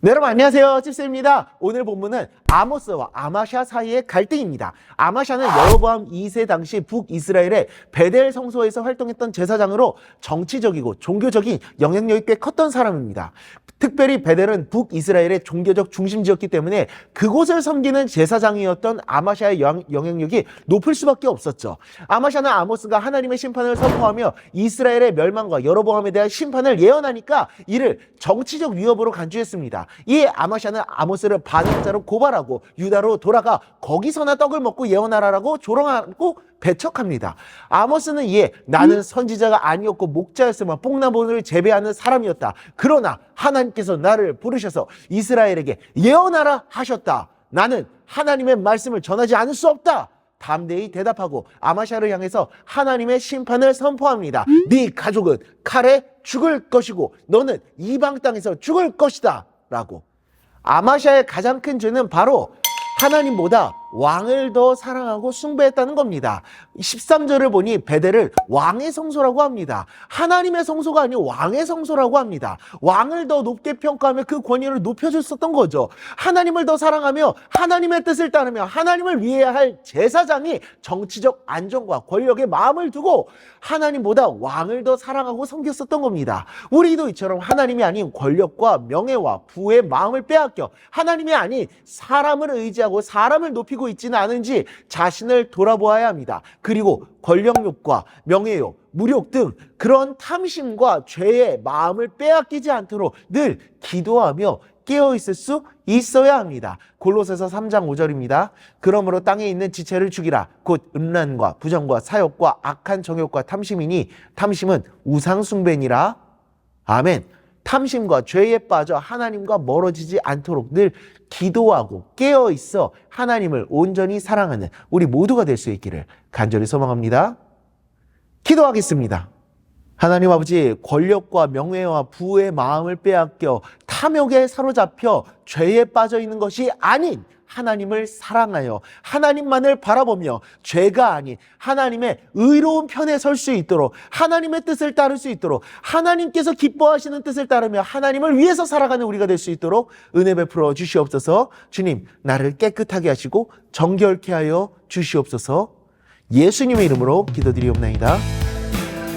네, 여러분 안녕하세요. 찝스입니다. 오늘 본문은 아모스와 아마샤 사이의 갈등입니다. 아마샤는 여로보암 2세 당시 북이스라엘의 베델 성소에서 활동했던 제사장으로 정치적이고 종교적인 영향력이 꽤 컸던 사람입니다. 특별히 베델은 북이스라엘의 종교적 중심지였기 때문에 그곳을 섬기는 제사장이었던 아마샤의 영, 영향력이 높을 수밖에 없었죠. 아마샤는 아모스가 하나님의 심판을 선포하며 이스라엘의 멸망과 여로보암에 대한 심판을 예언하니까 이를 정치적 위협으로 간주했습니다. 이에 아마샤는 아모스를 반역자로 고발하고 유다로 돌아가 거기서나 떡을 먹고 예언하라라고 조롱하고 배척합니다. 아모스는 이에 나는 선지자가 아니었고 목자였으면 뽕나무를 재배하는 사람이었다. 그러나 하나님께서 나를 부르셔서 이스라엘에게 예언하라 하셨다. 나는 하나님의 말씀을 전하지 않을 수 없다. 담대히 대답하고 아마샤를 향해서 하나님의 심판을 선포합니다. 네 가족은 칼에 죽을 것이고 너는 이방 땅에서 죽을 것이다. 라고. 아마샤의 가장 큰 죄는 바로 하나님보다 왕을 더 사랑하고 숭배했다는 겁니다. 13절을 보니 베델을 왕의 성소라고 합니다. 하나님의 성소가 아니고 왕의 성소라고 합니다. 왕을 더 높게 평가하며 그 권위를 높여줬었던 거죠. 하나님을 더 사랑하며 하나님의 뜻을 따르며 하나님을 위해야 할 제사장이 정치적 안정과 권력에 마음을 두고 하나님보다 왕을 더 사랑하고 섬겼었던 겁니다. 우리도 이처럼 하나님이 아닌 권력과 명예와 부의 마음을 빼앗겨 하나님이 아닌 사람을 의지하고 사람을 높이 고 있지는 않은지 자신을 돌아보아야 합니다. 그리고 권력욕과 명예욕, 무력 등 그런 탐심과 죄의 마음을 빼앗기지 않도록 늘 기도하며 깨어 있을 수 있어야 합니다. 골로새서 3장 5절입니다. 그러므로 땅에 있는 지체를 죽이라. 곧 음란과 부정과 사욕과 악한 정욕과 탐심이니 탐심은 우상 숭배니라. 아멘. 탐심과 죄에 빠져 하나님과 멀어지지 않도록 늘 기도하고 깨어 있어 하나님을 온전히 사랑하는 우리 모두가 될 수 있기를 간절히 소망합니다. 기도하겠습니다. 하나님 아버지 권력과 명예와 부의 마음을 빼앗겨 탐욕에 사로잡혀 죄에 빠져 있는 것이 아닌 하나님을 사랑하여 하나님만을 바라보며 죄가 아닌 하나님의 의로운 편에 설 수 있도록 하나님의 뜻을 따를 수 있도록 하나님께서 기뻐하시는 뜻을 따르며 하나님을 위해서 살아가는 우리가 될 수 있도록 은혜 베풀어 주시옵소서. 주님 나를 깨끗하게 하시고 정결케 하여 주시옵소서. 예수님의 이름으로 기도드리옵나이다.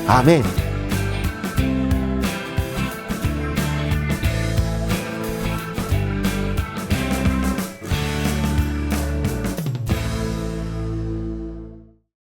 아멘